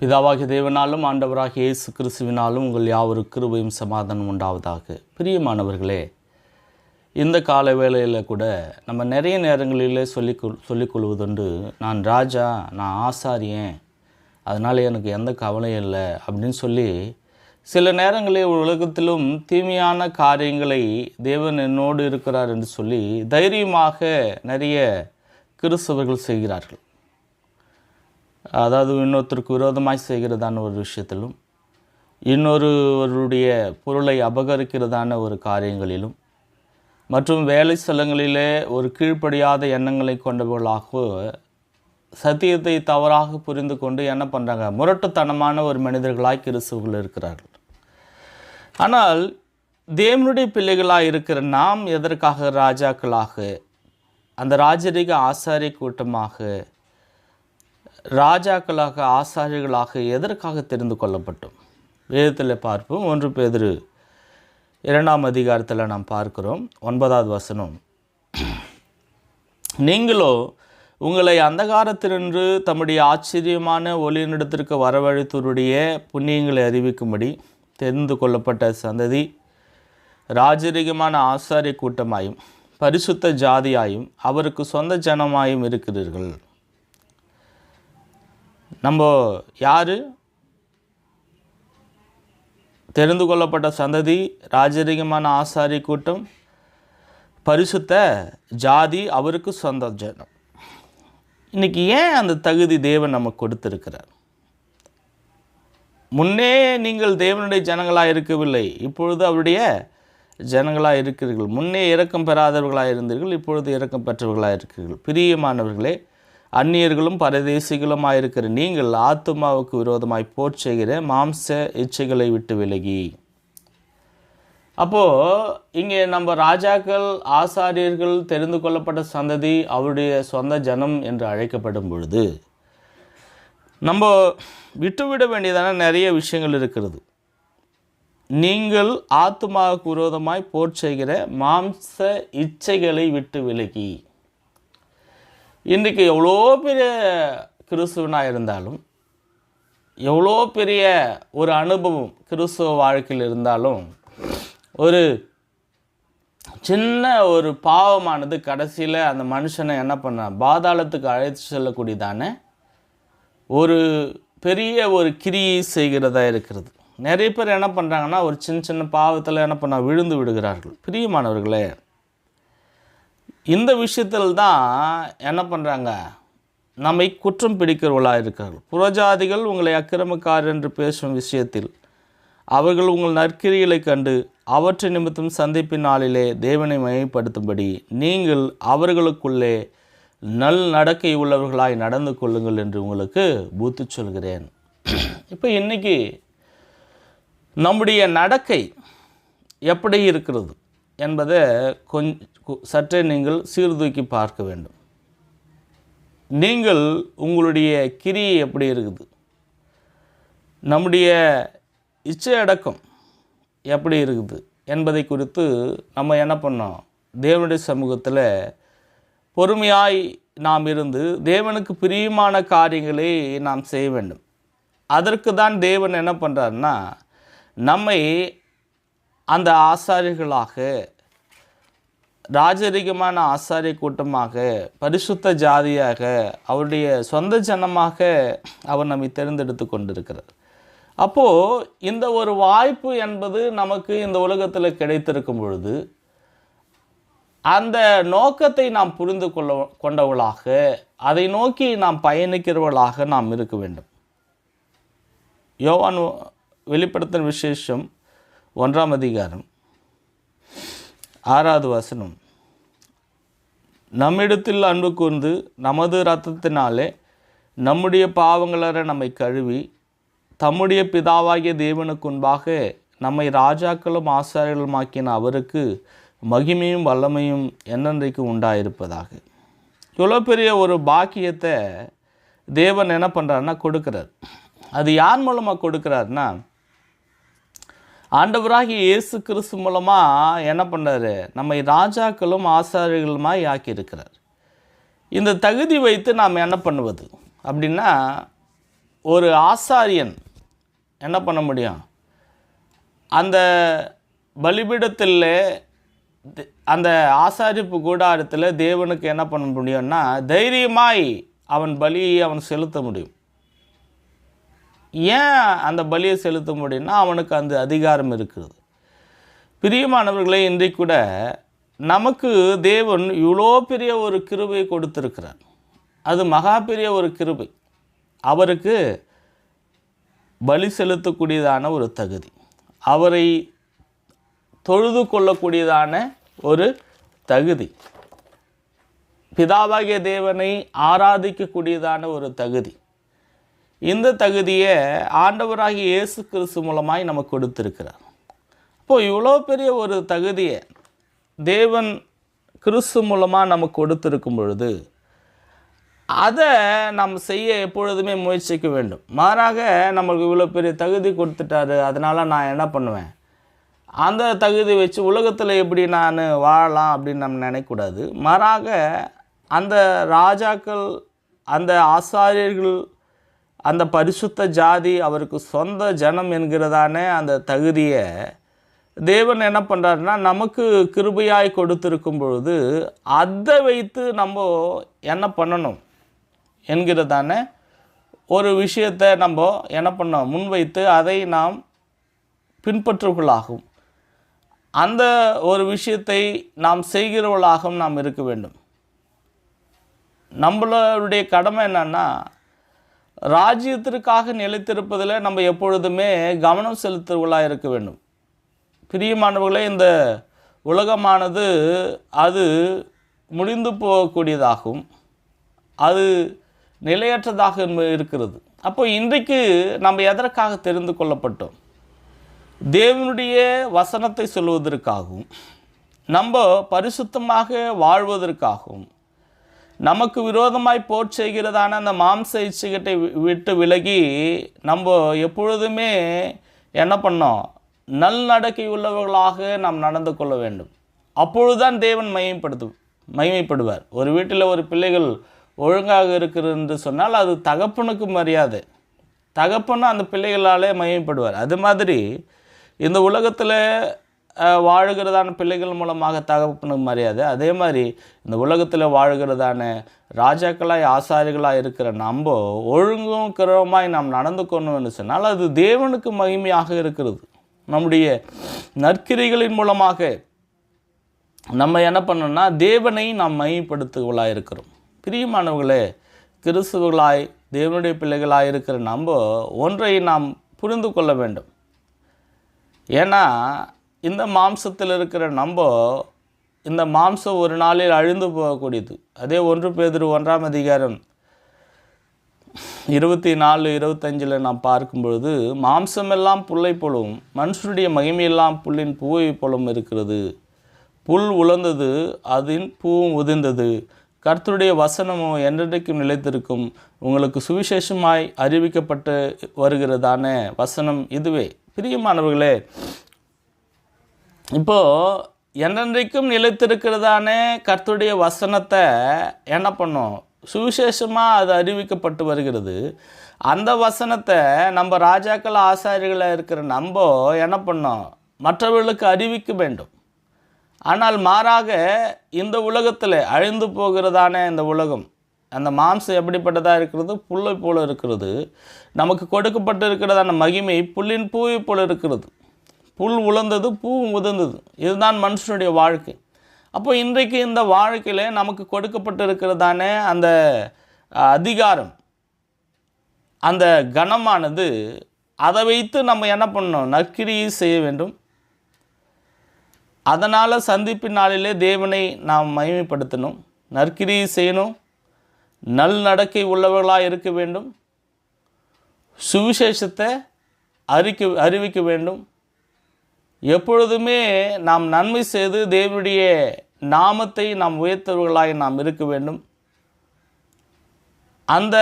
பிதாவாகிய தேவனாலும் ஆண்டவராகிய இயேசு கிறிஸ்துவினாலும் உங்கள் யாவரு கிருபையும் சமாதானம் உண்டாவதாக. பிரியமானவர்களே இந்த கால வேளையில் கூட நம்ம நிறைய நேரங்களிலே சொல்லி சொல்லிக் கொள்வதுண்டு நான் ராஜா நான் ஆசாரியன் அதனால் எனக்கு எந்த கவலையும் இல்லை அப்படின்னு சொல்லி சில நேரங்களில் உலகத்திலும் தீமையான காரியங்களை தேவன் என்னோடு இருக்கிறார் என்று சொல்லி தைரியமாக நிறைய கிறிஸ்தவர்கள் செய்கிறார்கள். அதாவது இன்னொருத்தருக்கு விரோதமாய் செய்கிறதான ஒரு விஷயத்திலும் இன்னொருவருடைய பொருளை அபகரிக்கிறதான ஒரு காரியங்களிலும் மற்றும் வேலை ஸ்தலங்களிலே ஒரு கீழ்ப்படியாத எண்ணங்களை கொண்டவர்களாக சத்தியத்தை தவறாக புரிந்து கொண்டு என்ன பண்ணுறாங்க முரட்டுத்தனமான ஒரு மனிதர்களாய் கிறிஸ்துவர்கள் இருக்கிறார்கள். ஆனால் தேவனுடைய பிள்ளைகளாக இருக்கிற நாம் எதற்காக ராஜாக்களாக அந்த ராஜரீக ஆசாரிய கூட்டமாக ராஜாக்களாக ஆசாரியர்களாக எதற்காக தெரிந்து கொள்ளப்பட்டோம்? வேதத்தில் பார்ப்போம். ஒன்று பேதிரு இரண்டாம் அதிகாரத்தில் நாம் பார்க்கிறோம். ஒன்பதாவது வசனம். நீங்களோ உங்களை அந்தகாரத்திலிருந்து தம்முடைய ஆச்சரியமான ஒளியினிடத்திற்கு வரவழைத்தவருடைய புண்ணியங்களை அறிவிக்கும்படி தெரிந்து கொள்ளப்பட்ட சந்ததி ராஜரிகமான ஆசாரிய கூட்டமாயும் பரிசுத்த ஜாதியாயும் அவருக்கு சொந்த ஜனமாயும் இருக்கிறீர்கள். நம்ம யார்? தெரிந்து கொள்ளப்பட்ட சந்ததி ராஜரீகமான ஆசாரி கூட்டம் பரிசுத்த ஜாதி அவருக்கு சொந்த ஜனம். இன்றைக்கி ஏன் அந்த தகுதி தேவன் நமக்கு கொடுத்துருக்கிறார்? முன்னே நீங்கள் தேவனுடைய ஜனங்களாக இருக்கவில்லை இப்பொழுது அவருடைய ஜனங்களாக இருக்கிறீர்கள். முன்னே இரக்கம் பெறாதவர்களாக இருந்தீர்கள் இப்பொழுது இரக்கம் பெற்றவர்களாக இருக்கிறீர்கள். பிரியமானவர்களே அந்நியர்களும் பரதேசிகளுமாயிருக்கிற நீங்கள் ஆத்துமாவுக்கு விரோதமாய் போர் செய்கிற மாம்ச இச்சைகளை விட்டு விலகி. அப்போது இங்கே நம்ம ராஜாக்கள் ஆசாரியர்கள் தெரிந்து கொள்ளப்பட்ட சந்ததி அவருடைய சொந்த ஜனம் என்று அழைக்கப்படும் பொழுது நம்ம விட்டுவிட வேண்டியதான நிறைய விஷயங்கள் இருக்கிறது. நீங்கள் ஆத்துமாவுக்கு விரோதமாய் போர் செய்கிற மாம்ச இச்சைகளை விட்டு விலகி. இன்றைக்கு எவ்வளோ பெரிய கிறிஸ்துவனாக இருந்தாலும் எவ்வளோ பெரிய ஒரு அனுபவம் கிறிஸ்துவ வாழ்க்கையில் இருந்தாலும் ஒரு சின்ன ஒரு பாவமானது கடைசியில் அந்த மனுஷனை என்ன பண்ண பாதாளத்துக்கு அழைத்து செல்லக்கூடியதான ஒரு பெரிய ஒரு கிரியை செய்கிறதா இருக்கிறது. நிறைய பேர் என்ன பண்ணுறாங்கன்னா ஒரு சின்ன சின்ன பாவத்தில் என்ன பண்ண விழுந்து விடுகிறார்கள். பிரியமானவர்களே இந்த விஷயத்தில் தான் என்ன பண்ணுறாங்க நம்மை குற்றம் பிடிக்கிறவர்களாக இருக்கிறார்கள். புறஜாதிகள் உங்களை அக்கிரமக்காரர் என்று பேசும் விஷயத்தில் அவர்கள் உங்கள் நற்கிரிகளை கண்டு அவற்றை நிமித்தம் சந்திப்பின் நாளிலே தேவனை மையப்படுத்தும்படி நீங்கள் அவர்களுக்குள்ளே நல் நடக்கை உள்ளவர்களாய் நடந்து கொள்ளுங்கள் என்று உங்களுக்கு பூத்து சொல்கிறேன். இப்போ இன்றைக்கி நம்முடைய நடக்கை எப்படி இருக்கிறது? என்பதை கொஞ்ச சற்றே நீங்கள் சீர்தூக்கி பார்க்க வேண்டும். நீங்கள் உங்களுடைய கிரியை எப்படி இருக்குது? நம்முடைய இச்சை அடக்கம் எப்படி இருக்குது என்பதை குறித்து நம்ம என்ன பண்ணோம்? தேவனுடைய சமூகத்தில் பொறுமையாய் நாம் இருந்து தேவனுக்கு பிரியமான காரியங்களை நாம் செய்ய வேண்டும். அதற்கு தான் தேவன் என்ன பண்ணுறாருன்னா நம்மை அந்த ஆசாரியர்களாக ராஜரிகமான ஆசாரிய கூட்டமாக பரிசுத்த ஜாதியாக அவருடைய சொந்த ஜனமாக அவர் நம்மை தேர்ந்தெடுத்து கொண்டிருக்கிறார். அப்போது இந்த ஒரு வாய்ப்பு என்பது நமக்கு இந்த உலகத்தில் கிடைத்திருக்கும் பொழுது அந்த நோக்கத்தை நாம் புரிந்து கொள்ள கொண்டவளாக அதை நோக்கி நாம் பயணிக்கிறவளாக நாம் இருக்க வேண்டும். யோவான் வெளிப்படுத்தின விசேஷம் ஒன்றாம் அதிகாரம் ஆறாவது வசனம். நம்மிடத்தில் அன்பு கூர்ந்து நமது இரத்தத்தினாலே நம்முடைய பாவங்களற நம்மை கழுவி தம்முடைய பிதாவாகிய தேவனுக்கு முன்பாக நம்மை ராஜாக்களும் ஆசாரியர்களுமாக்கின அவருக்கு மகிமையும் வல்லமையும் என்னென்றைக்கு உண்டாயிருப்பதாக. இவ்வளோ பெரிய ஒரு பாக்கியத்தை தேவன் என்ன பண்ணுறாருன்னா கொடுக்குறார். அது யார் மூலமாக கொடுக்குறாருன்னா ஆண்டவராகிய இயேசு கிறிஸ்து மூலமாக என்ன பண்ணார்? நம்மை ராஜாக்களும் ஆசாரியர்களுமாய் ஆக்கியிருக்கிறார். இந்த தகுதி வைத்து நாம் என்ன பண்ணுவது? அப்படின்னா ஒரு ஆசாரியன் என்ன பண்ண முடியும்? அந்த பலிபீடத்தில் அந்த ஆசாரிப்பு கூடாரத்தில் தேவனுக்கு என்ன பண்ண முடியும்னா தைரியமாய் அவன் பலியை அவன் செலுத்த முடியும். ஏன் அந்த பலியை செலுத்த முடியும்னா அவனுக்கு அந்த அதிகாரம் இருக்கிறது பிரியமானவர்களே இன்றைக்கூட நமக்கு தேவன் இவ்வளோ பெரிய ஒரு கிருபை கொடுத்துருக்கிறார். அது மகா பெரிய ஒரு கிருபை. அவருக்கு பலி செலுத்தக்கூடியதான ஒரு தகுதி. அவரை தொழுது கொள்ளக்கூடியதான ஒரு தகுதி. பிதாவாகிய தேவனை ஆராதிக்கக்கூடியதான ஒரு தகுதி. இந்த தகுதியை ஆண்டவராகிய இயேசு கிறிஸ்து மூலமாய் நமக்கு கொடுத்துருக்கிறார். இப்போது இவ்வளோ பெரிய ஒரு தகுதியை தேவன் கிறிஸ்து மூலமாக நமக்கு கொடுத்துருக்கும் பொழுது அதை நாம் செய்ய எப்பொழுதுமே முயற்சிக்க வேண்டும். மாறாக நம்மளுக்கு இவ்வளோ பெரிய தகுதி கொடுத்துட்டாரு அதனால் நான் என்ன பண்ணுவேன்? அந்த தகுதி வச்சு உலகத்தில் எப்படி நான் வாழலாம் அப்படின்னு நம்ம நினைக்கக்கூடாது. மாறாக அந்த ராஜாக்கள் அந்த ஆசாரியர்கள் அந்த பரிசுத்த ஜாதி அவருக்கு சொந்த ஜனம் என்கிறதான அந்த தகுதியை தேவன் என்ன பண்ணுறாருன்னா நமக்கு கிருபையாய் கொடுத்துருக்கும் பொழுது அதை வைத்து நம்ம என்ன பண்ணணும் என்கிறதான ஒரு விஷயத்தை நம்ம என்ன பண்ணோம் முன்வைத்து அதை நாம் பின்பற்றுவர்களாகும் அந்த ஒரு விஷயத்தை நாம் செய்கிறவர்களாகவும் நாம் இருக்க வேண்டும். நம்மளுடைய கடமை என்னன்னா ராஜ்யத்திற்காக நிலைத்திருப்பதில் நம்ம எப்பொழுதுமே கவனம் செலுத்துவர்களாக இருக்க வேண்டும். பிரியமானவர்களே இந்த உலகமானது அது முடிந்து போகக்கூடியதாகும் அது நிலையற்றதாக இருக்கிறது. அப்போ இன்றைக்கு நம்ம எதற்காக தெரிந்து கொள்ளப்பட்டோம்? தேவனுடைய வசனத்தை சொல்வதற்காகவும் நம்ம பரிசுத்தமாக வாழ்வதற்காகவும் நமக்கு விரோதமாய் போர் செய்கிறதான அந்த மாம்ச இச்சைகட்டை வி- விட்டு விலகி நம்ம எப்பொழுதுமே என்ன பண்ணோம்? நல்நடக்கை உள்ளவர்களாக நாம் நடந்து கொள்ள வேண்டும். அப்பொழுதுதான் தேவன் மையப்படுத்து மகிமைப்படுவார். ஒரு வீட்டில் ஒரு பிள்ளைகள் ஒழுங்காக இருக்கிறது என்று சொன்னால் அது தகப்பனுக்கு மரியாதை. தகப்பனும் அந்த பிள்ளைகளாலே மகிமைப்படுவார். அது மாதிரி இந்த உலகத்தில் வாழுகிறதான பிள்ளைகள் மூலமாக தகப்பனுக்கு மரியாதை. அதே மாதிரி இந்த உலகத்தில் வாழுகிறதான ராஜாக்களாய் ஆசாரிகளாக இருக்கிற நம்ம ஒழுங்கும் கிரமமாய் நாம் நடந்து கொள்ளணும்னு சொன்னால் அது தேவனுக்கு மகிமையாக இருக்கிறது. நம்முடைய நற்கிரிகளின் மூலமாக நம்ம என்ன பண்ணோம்னா தேவனை நாம் மையப்படுத்துவர்களாக இருக்கிறோம். பிரியமானவர்களே கிறிஸ்துவர்களாய் தேவனுடைய பிள்ளைகளாக இருக்கிற நம்ம ஒன்றை நாம் புரிந்து கொள்ள வேண்டும். ஏன்னா இந்த மாம்சத்தில் இருக்கிற நம்ம இந்த மாம்சம் ஒரு நாளில் அழிந்து போகக்கூடியது. அதே ஒன்று பேதிரு ஒன்றாம் அதிகாரம் இருபத்தி நாலு இருபத்தஞ்சில் நாம் பார்க்கும் பொழுது மாம்சமெல்லாம் புல்லை போலும் மனுஷனுடைய மகிமையெல்லாம் புல்லின் பூவை போலும் இருக்கிறது. புல் உலர்ந்தது அதன் பூவும் உதிர்ந்தது. கர்த்தருடைய வசனமும் என்றென்றைக்கும் நிலைத்திருக்கும். உங்களுக்கு சுவிசேஷமாய் அறிவிக்கப்பட்டு வருகிறதான வசனம் இதுவே. பிரியமானவர்களே இப்போது என்றென்றைக்கும் நிலைத்திருக்கிறதானே கர்த்துடைய வசனத்தை என்ன பண்ணோம்? சுவிசேஷமாக அது அறிவிக்கப்பட்டு வருகிறது. அந்த வசனத்தை நம்ம ராஜாக்கள் ஆசாரிகளாக இருக்கிற நம்ம என்ன பண்ணோம்? மற்றவர்களுக்கு அறிவிக்க வேண்டும். ஆனால் மாறாக இந்த உலகத்தில் அழிந்து போகிறதானே இந்த உலகம்? அந்த மாம்சம் எப்படிப்பட்டதாக இருக்கிறது? புல்லை போல் இருக்கிறது. நமக்கு கொடுக்கப்பட்டு இருக்கிறதான மகிமை புல்லின் பூவை போல் இருக்கிறது. புல் உலர்ந்தது பூ உதந்தது இதுதான் மனுஷனுடைய வாழ்க்கை. அப்போ இன்றைக்கு இந்த வாழ்க்கையில் நமக்கு கொடுக்கப்பட்டிருக்கிறதானே அந்த அதிகாரம் அந்த கனமானது அதை வைத்து நம்ம என்ன பண்ணணும்? நற்கிரியை செய்ய வேண்டும். அதனால் சந்திப்பின் நாளிலே தேவனை நாம் மகிமைப்படுத்தணும். நற்கிரியை செய்யணும். நல் நடக்கை உள்ளவர்களாக இருக்க வேண்டும். சுவிசேஷத்தை அறிக்க அறிவிக்க வேண்டும். எப்பொழுதுமே நாம் நன்மை செய்து தேவனுடைய நாமத்தை நாம் உயர்த்தவர்களாய் நாம் இருக்க வேண்டும். அந்த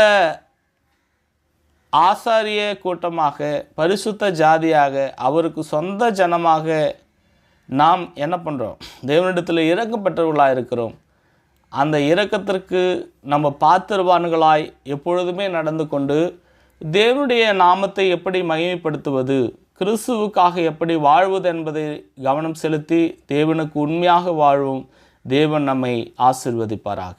ஆசாரிய கூட்டமாக பரிசுத்த ஜாதியாக அவருக்கு சொந்த ஜனமாக நாம் என்ன பண்ணுறோம் தேவனிடத்தில் இறக்கப்பட்டவர்களாக இருக்கிறோம். அந்த இறக்கத்திற்கு நம்ம பாத்திரவான்களாய் எப்பொழுதுமே நடந்து கொண்டு தேவனுடைய நாமத்தை எப்படி மகிமைப்படுத்துவது? கிறிஸ்துவுக்காக எப்படி வாழ்வது என்பதை கவனம் செலுத்தி தேவனுக்கு உண்மையாக வாழ்வோம் தேவன் நம்மை ஆசிர்வதிப்பாராக.